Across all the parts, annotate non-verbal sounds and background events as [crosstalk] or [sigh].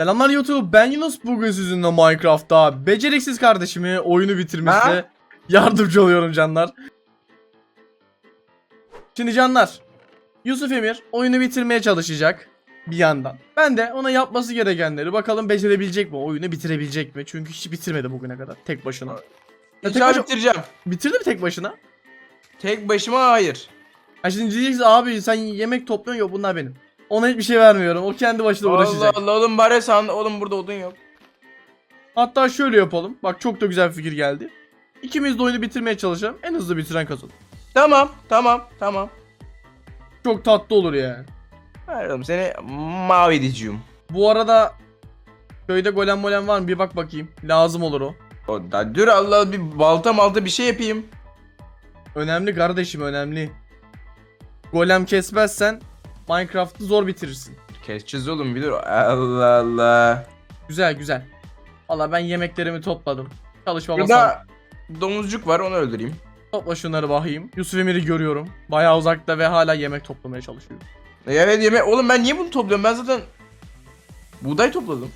Selamlar YouTube ben Yunus bugün sizinle Minecraft'ta beceriksiz kardeşimi oyunu bitirmekte Ha? yardımcı oluyorum canlar. Şimdi canlar Yusuf Emir oyunu bitirmeye çalışacak bir yandan. Ben de ona yapması gerekenleri bakalım becerebilecek mi oyunu bitirebilecek mi? Çünkü hiç bitirmedi bugüne kadar tek başına. Ya tek başına bitireceğim. bitirdi mi tek başına? Tek başıma hayır. Ha şimdi diyeceksin abi sen yemek topluyorsun yok bunlar benim. Ona hiçbir şey vermiyorum o kendi başına uğraşacak. Allah Allah oğlum bari sen oğlum burada odun yok. Hatta şöyle yapalım. Bak çok da güzel bir fikir geldi. İkimiz de oyunu bitirmeye çalışalım. En hızlı bitiren kazanır. Tamam tamam tamam. Çok tatlı olur yani. Ver oğlum seni mavi edeceğim. Bu arada köyde golem molem var mı? Bir bak bakayım. Lazım olur o. O da dur Allah bir balta malta bir şey yapayım. Önemli kardeşim önemli. Golem kesmezsen Minecraft'ı zor bitirirsin. Keseceğiz oğlum bir dur. Allah Allah. Güzel güzel. Valla ben yemeklerimi topladım. Çalışma masam. Burada domuzcuk var onu öldüreyim. Topla şunları bakayım. Yusuf Emir'i görüyorum. Bayağı uzakta ve hala yemek toplamaya çalışıyor. E, Evet yeme oğlum ben niye bunu topluyorum ben zaten buğday topladım.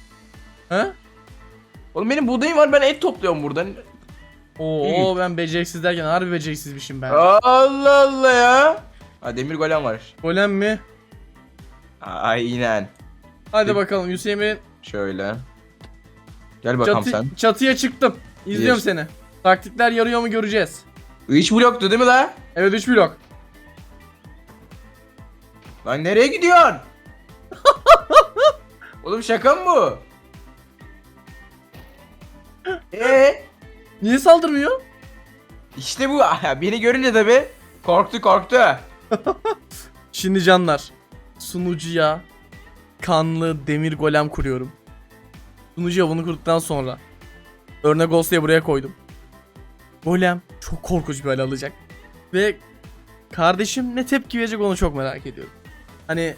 He? Oğlum benim buğdayım var ben et topluyorum buradan. Oo ben beceriksiz derken harbi beceriksizmişim ben. Allah Allah ya. Ha demir golem var. Golem mi? Aynen. Hadi Bir- bakalım Emir'in Şöyle. Gel bakalım Çatı, sen. Çatıya çıktım. İzliyorum Bir. seni. Taktikler yarıyor mu göreceğiz. 3 bloktu değil mi la? Evet 3 blok. Lan nereye gidiyorsun? [laughs] Oğlum şaka mı bu? Eee? [laughs] Niye saldırmıyor? İşte bu. [laughs] Beni görünce tabi korktu korktu. Şimdi canlar. Sunucuya kanlı demir golem kuruyorum. Sunucuya bunu kurduktan sonra örnek olsun diye buraya koydum. Golem çok korkunç bir hal alacak. Ve kardeşim ne tepki verecek onu çok merak ediyorum. Hani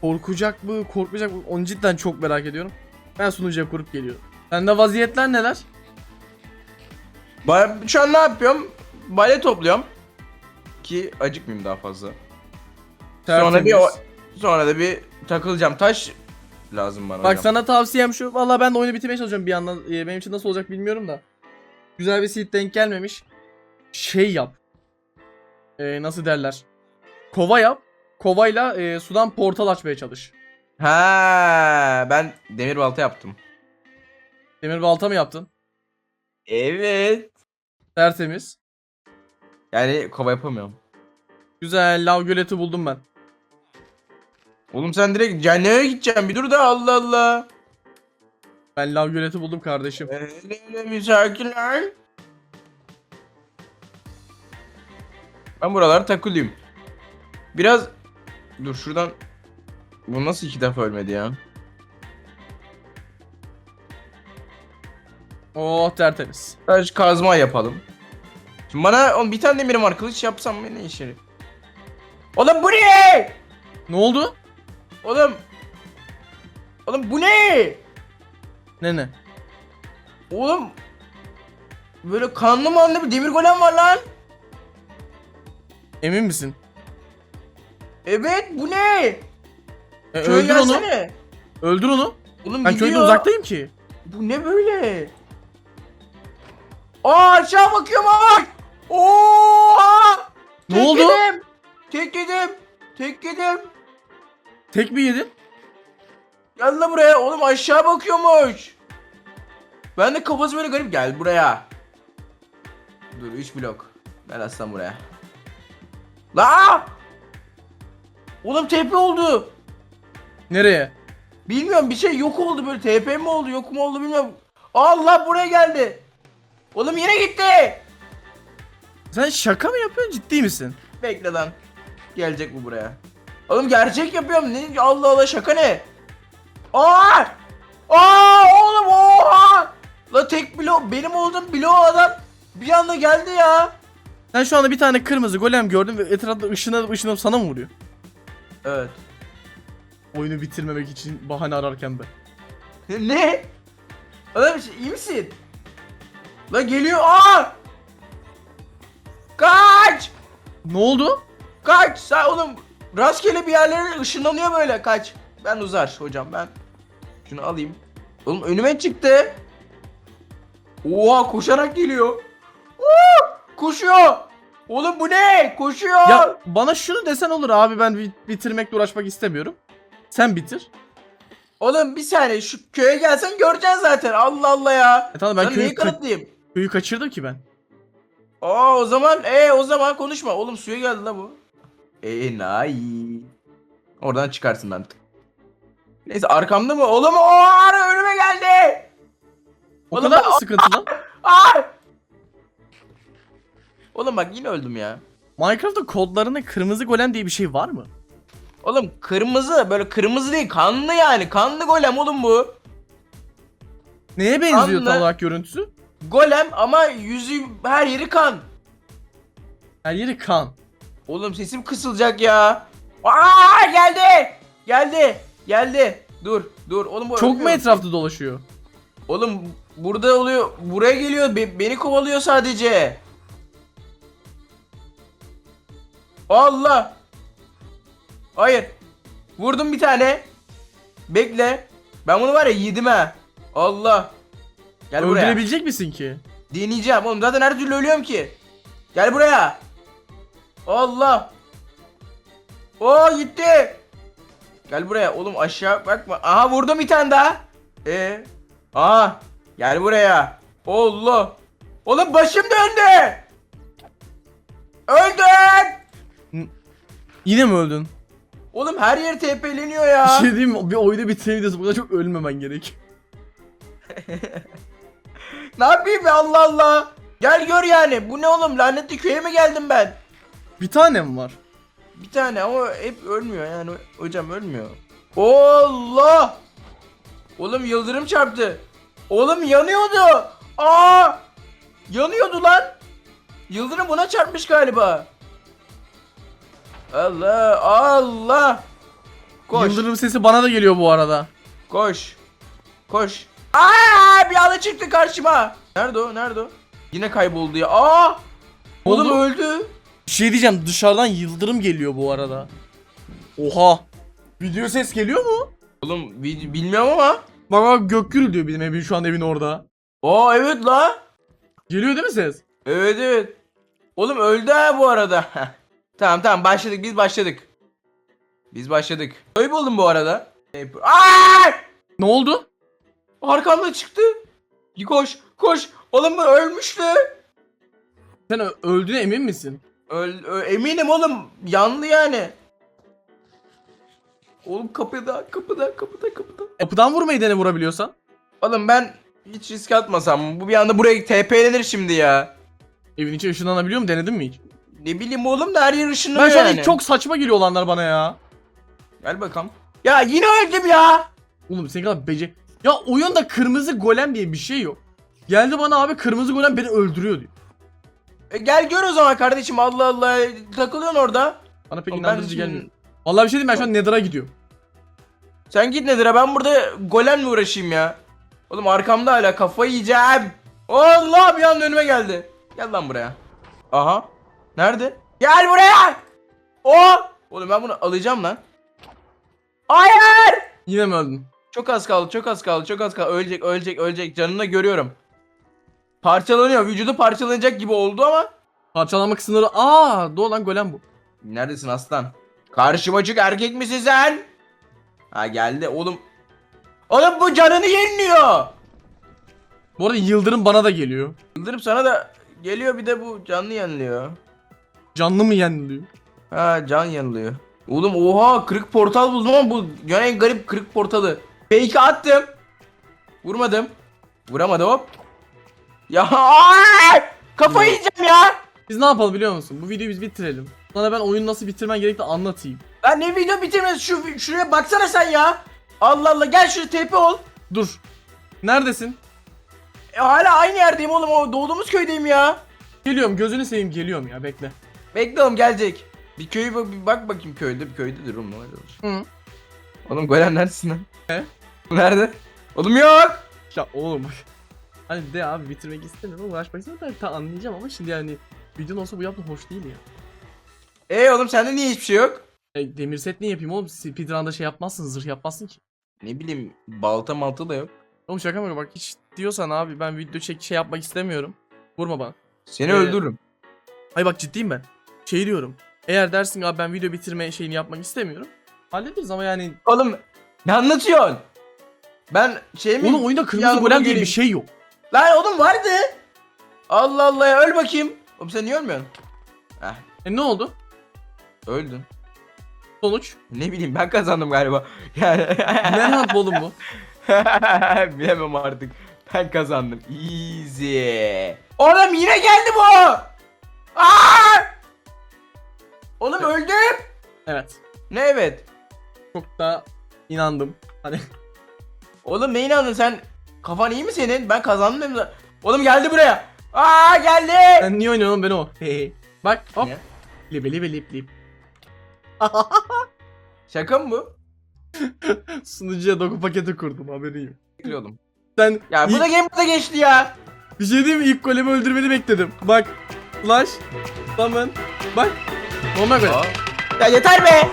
korkacak mı korkmayacak mı onu cidden çok merak ediyorum. Ben sunucuya kurup geliyorum. Sende vaziyetler neler? Ben şu an ne yapıyorum? Bale topluyorum. Ki acıkmayayım daha fazla. Sonra bir o, Tertemiz. Sonra da bir takılacağım. Taş lazım bana Bak hocam. sana tavsiyem şu. Vallahi ben de oyunu bitirmeye çalışıyorum bir yandan. Ee, benim için nasıl olacak bilmiyorum da. Güzel bir seed denk gelmemiş. Şey yap. Ee, nasıl derler? Kova yap. Kovayla e, sudan portal açmaya çalış. Ha, ben demir balta yaptım. Demir balta mı yaptın? Evet. Tertemiz. Yani kova yapamıyorum. Güzel lav göleti buldum ben. Oğlum sen direkt cehenneme gideceksin. Bir dur da Allah Allah. Ben lav göleti buldum kardeşim. Öyle öyle bir sakin. Ben buralara takılayım. Biraz dur şuradan bu nasıl iki defa ölmedi ya? Oh tertemiz. Taş kazma yapalım. Şimdi bana on bir tane demirim var kılıç yapsam ne işe? Oğlum bu ne? Ne oldu? Oğlum Oğlum bu ne? Ne ne? Oğlum böyle kanlı manlı bir demir golem var lan. Emin misin? Evet bu ne? E, öldür onu. Öldür onu. Oğlum Ben gidiyor. köyden uzaktayım ki. Bu ne böyle? Aa aşağı bakıyorum bak. Oha! Ne Tek oldu? Yedim. Tek yedim. Tek yedim. Tek mi yedin? Gel lan buraya. Oğlum aşağı bakıyormuş. Ben de kafası böyle garip. Gel buraya. Dur 3 blok. Gel aslan buraya. La! Oğlum TP oldu. Nereye? Bilmiyorum bir şey yok oldu böyle TP mi oldu yok mu oldu bilmiyorum. Allah buraya geldi. Oğlum yine gitti. Sen şaka mı yapıyorsun ciddi misin? Bekle lan. Gelecek bu buraya. Oğlum gerçek yapıyorum. Ne Allah Allah şaka ne? Aa! Aa oğlum oha! La tek blok benim olduğum blok adam bir anda geldi ya. Sen şu anda bir tane kırmızı golem gördün ve etrafta ışınlanıp ışınlanıp sana mı vuruyor? Evet. Oyunu bitirmemek için bahane ararken ben. Ne? Adam iyi misin? La geliyor. Aa! Kaç! Ne oldu? Kaç! Sen oğlum rastgele bir yerlere ışınlanıyor böyle kaç. Ben uzar hocam ben. Şunu alayım. Oğlum önüme çıktı. Oha koşarak geliyor. Oo, koşuyor. Oğlum bu ne? Koşuyor. Ya bana şunu desen olur abi ben bi- bitirmekle uğraşmak istemiyorum. Sen bitir. Oğlum bir saniye şu köye gelsen göreceksin zaten. Allah Allah ya. E tamam ben Ben köyü, neyi kanıtlayayım? köyü kaçırdım ki ben. Aa o zaman e o zaman konuşma. Oğlum suya geldi la bu. E nay. Oradan çıkarsın artık. Neyse arkamda mı? Oğlum o ara önüme geldi. O Oğlum kadar mı sıkıntı lan? [laughs] Ay! Oğlum bak yine öldüm ya. Minecraft'ta kodlarında kırmızı golem diye bir şey var mı? Oğlum kırmızı böyle kırmızı değil kanlı yani. Kanlı golem oğlum bu. Neye benziyor Anla. tam olarak görüntüsü? Golem ama yüzü her yeri kan. Her yeri kan. Oğlum sesim kısılacak ya. Aa geldi. Geldi. Geldi. Dur dur oğlum bu Çok mu ölmüyor. etrafta dolaşıyor? Oğlum burada oluyor. Buraya geliyor. be- beni kovalıyor sadece. Allah. Hayır. Vurdum bir tane. Bekle. Ben bunu var ya yedim ha. Allah. Gel buraya. Öldürebilecek misin ki? Deneyeceğim oğlum zaten her türlü ölüyorum ki. Gel buraya. Allah. Oo gitti. Gel buraya oğlum aşağı bakma. Aha vurdum bir tane daha. Ee. Aha. Gel buraya. Allah. Oğlum başım döndü. Öldüm. Yine mi öldün? Oğlum her yer TP'leniyor ya. Bir şey diyeyim mi? Bir oyunu bitirebiliriz. Bu kadar çok ölmemen gerek. [laughs] Ne yapayım ya Allah Allah. Gel gör yani. Bu ne oğlum lanetli köye mi geldim ben? Bir tane mi var? Bir tane ama hep ölmüyor yani hocam ölmüyor. Allah! Oğlum yıldırım çarptı. Oğlum yanıyordu. Aa! Yanıyordu lan. Yıldırım buna çarpmış galiba. Allah Allah. Koş. Yıldırım sesi bana da geliyor bu arada. Koş. Koş. Aa! Bir anda çıktı karşıma. Nerede o? Nerede o? Yine kayboldu ya. Aa! Oğlum Oldu. öldü. Bir şey diyeceğim dışarıdan yıldırım geliyor bu arada. Oha. Video ses geliyor mu? Oğlum bi- bilmiyorum ama. Bak bak gök gürülüyor bizim evin şu an evin orada. Aa evet la. Geliyor değil mi ses? Evet evet. Oğlum öldü ha bu arada. tamam tamam başladık biz başladık. Biz başladık. Kayboldum bu arada. Aa! Ne oldu? Arkamda çıktı. Koş koş. Oğlum bu ölmüştü. Sen ö- öldüğüne emin misin? Öl, ö- eminim oğlum yandı yani. Oğlum kapıda kapıda kapıda kapıda. Kapıdan vurmayı dene vurabiliyorsan. Oğlum ben hiç risk atmasam bu bir anda buraya TP'lenir şimdi ya. Evin içi ışınlanabiliyor mu denedin mi hiç? Ne bileyim oğlum da her yer ışınlanıyor Ben şu an yani. çok saçma geliyor olanlar bana ya. Gel bakalım. Ya yine öldüm ya. Oğlum sen kadar bece... Ya oyunda kırmızı golem diye bir şey yok. Geldi bana abi kırmızı golem beni öldürüyor diyor. E gel gör o zaman kardeşim Allah Allah takılıyorsun orada. Bana pek Oğlum inandırıcı gelmiyor. Vallahi bir şey diyeyim ben şu an Nether'a gidiyorum. Sen git nedir ha ben burada golemle uğraşayım ya. Oğlum arkamda hala kafayı yiyeceğim. Allah bir anda önüme geldi. Gel lan buraya. Aha. Nerede? Gel buraya. O. Oğlum ben bunu alacağım lan. Hayır. Yine mi öldün? Çok az kaldı çok az kaldı çok az kaldı. Ölecek ölecek ölecek canını da görüyorum. Parçalanıyor vücudu parçalanacak gibi oldu ama. Parçalanma kısımları... Aa, doğru lan golem bu. Neredesin aslan? Karşıma çık erkek misin sen? Ha geldi oğlum. Oğlum bu canını yeniliyor. Bu arada yıldırım bana da geliyor. Yıldırım sana da geliyor bir de bu canlı yeniliyor. Canlı mı yeniliyor? Ha can yeniliyor. Oğlum oha kırık portal buldum ama bu en garip kırık portalı. Fake attım. Vurmadım. Vuramadım hop. Ya ay! Kafayı yiyeceğim ya. Biz ne yapalım biliyor musun? Bu videoyu biz bitirelim. Sana ben oyunu nasıl bitirmen gerektiğini anlatayım. Lan ne video bitirmez şu şuraya baksana sen ya. Allah Allah gel şuraya TP ol. Dur. Neredesin? E, hala aynı yerdeyim oğlum o doğduğumuz köydeyim ya. Geliyorum gözünü seveyim geliyorum ya bekle. Bekle oğlum gelecek. Bir köyü bak, bir bak bakayım köyde bir köydedir oğlum. Hı. Oğlum Golem neredesin lan? He? Nerede? Oğlum yok. Ya oğlum bak. Hani de abi bitirmek istemiyorum uğraşmak istemiyorum da anlayacağım ama şimdi yani videonun olsa bu yaptığın hoş değil ya. E oğlum sende niye hiçbir şey yok? E, demir set ne yapayım oğlum? Speedrun'da şey yapmazsın zırh yapmazsın ki. Ne bileyim balta malta da yok. Oğlum şaka mı bak hiç diyorsan abi ben video çek şey yapmak istemiyorum. Vurma bana. Seni Ee, öldürürüm. Hayır bak ciddiyim ben. Şey diyorum. Eğer dersin abi ben video bitirme şeyini yapmak istemiyorum. Hallederiz ama yani. Oğlum ne anlatıyorsun? Ben şey mi? Oğlum oyunda kırmızı golem diye bir şey yok. Lan oğlum vardı. Allah Allah ya öl bakayım. Oğlum sen niye ölmüyorsun? Heh E ne oldu? öldün. Sonuç. Ne bileyim ben kazandım galiba. Yani. [laughs] Ne handball oğlum bu? [laughs] Bilemem artık. Ben kazandım. Easy. Oğlum yine geldi bu. Aa! Oğlum öldüm. Evet. Ne evet? Çok da inandım. Hani Oğlum ne inandın sen? Kafan iyi mi senin? Ben kazandım dedim. zaten. Oğlum geldi buraya. Aa geldi. sen niye oynuyorsun ben o? Hey. Bak hop. Niye? Libe libe lip lip. [laughs] Şaka mı bu? [laughs] Sunucuya doku paketi kurdum haberin yok. Bekliyordum. Sen Ya bu ilk- da game moda geçti ya. bir şey diyeyim mi? İlk golemi öldürmeni bekledim. Bak. Flash. Summon. Bak. Normal golem. Ya yeter be.